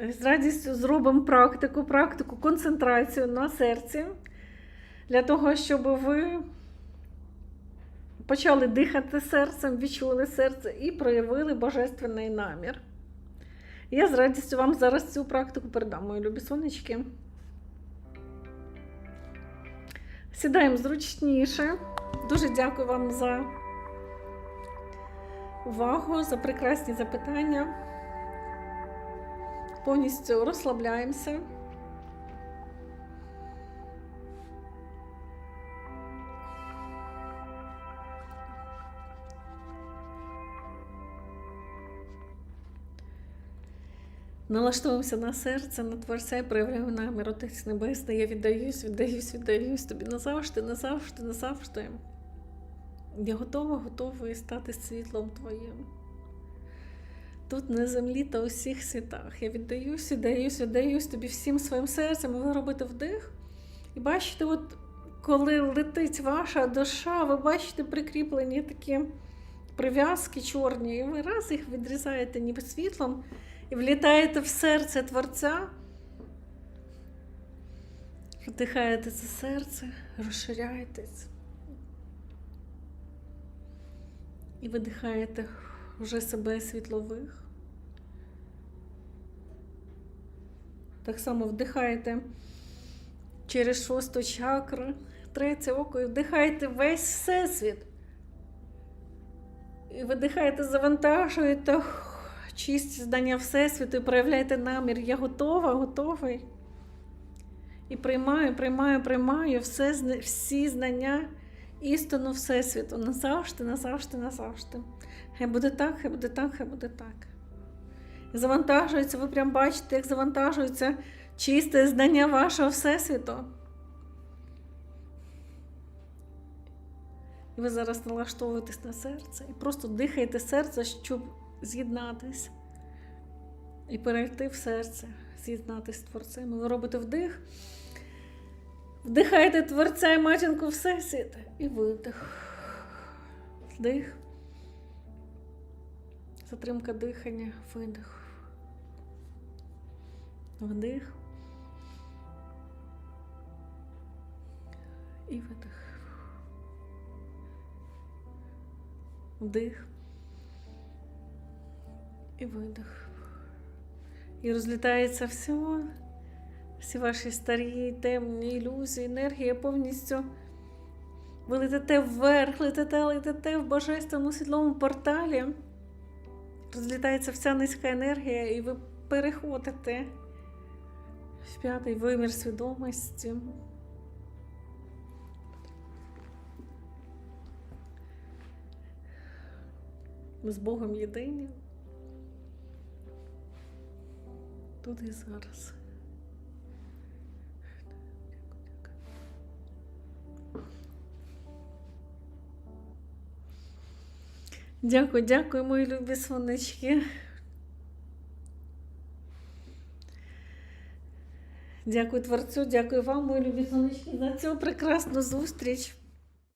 З радістю зробимо практику, практику концентрацію на серці, для того, щоб ви почали дихати серцем, відчули серце і проявили божественний намір. Я з радістю вам зараз цю практику передам, мої любі сонечки. Сідаємо зручніше. Дуже дякую вам за увагу, за прекрасні запитання. Повністю розслабляємося. Налаштовуємося на серце, на Творця проявляємо намір Отець Небесний. Я віддаюсь, віддаюсь, віддаюсь тобі назавжди, назавжди, назавжди. Я готова, готова стати світлом Твоїм. Тут на землі та у всіх світах. Я віддаюсь, віддаюсь, віддаюсь тобі всім своїм серцем. І ви робите вдих. І бачите, от коли летить ваша душа, ви бачите прикріплені такі прив'язки чорні, і ви раз їх відрізаєте ніби світлом і влітаєте в серце Творця. Вдихаєте це серце, розширяєтесь. І видихаєте вже себе світлових. Так само вдихаєте через шосту чакру, третє око, і вдихаєте весь всесвіт. І видихаєте, завантажуєте чисті здання Всесвіту і проявляєте намір. Я готова, готовий. І приймаю, приймаю, приймаю все, всі знання істину Всесвіту. Назавжди, назавжди, назавжди. Хай буде так, хай буде так, хай буде так. Завантажується, ви прям бачите, як завантажується чисте знання вашого Всесвіту. І ви зараз налаштовуєтесь на серце і просто дихаєте серце, щоб з'єднатись і перейти в серце, з'єднатись з Творцем. Ви робите вдих, вдихаєте Творця і матінку Всесвіт і видих. Вдих. Затримка дихання, видих. Вдих. І видих. Вдих. І видих. І розлітається все, всі ваші старі темні ілюзії, енергія повністю. Ви летите вверх, летите, летите в божественному світловому порталі. Розлітається вся низька енергія, і ви переходите в п'ятий вимір свідомості. Ми з Богом єдині. Тут і зараз. Дякую, дякую, мої любі сонечки. Дякую Творцю, дякую вам, мої любі сонечки, за цю прекрасну зустріч.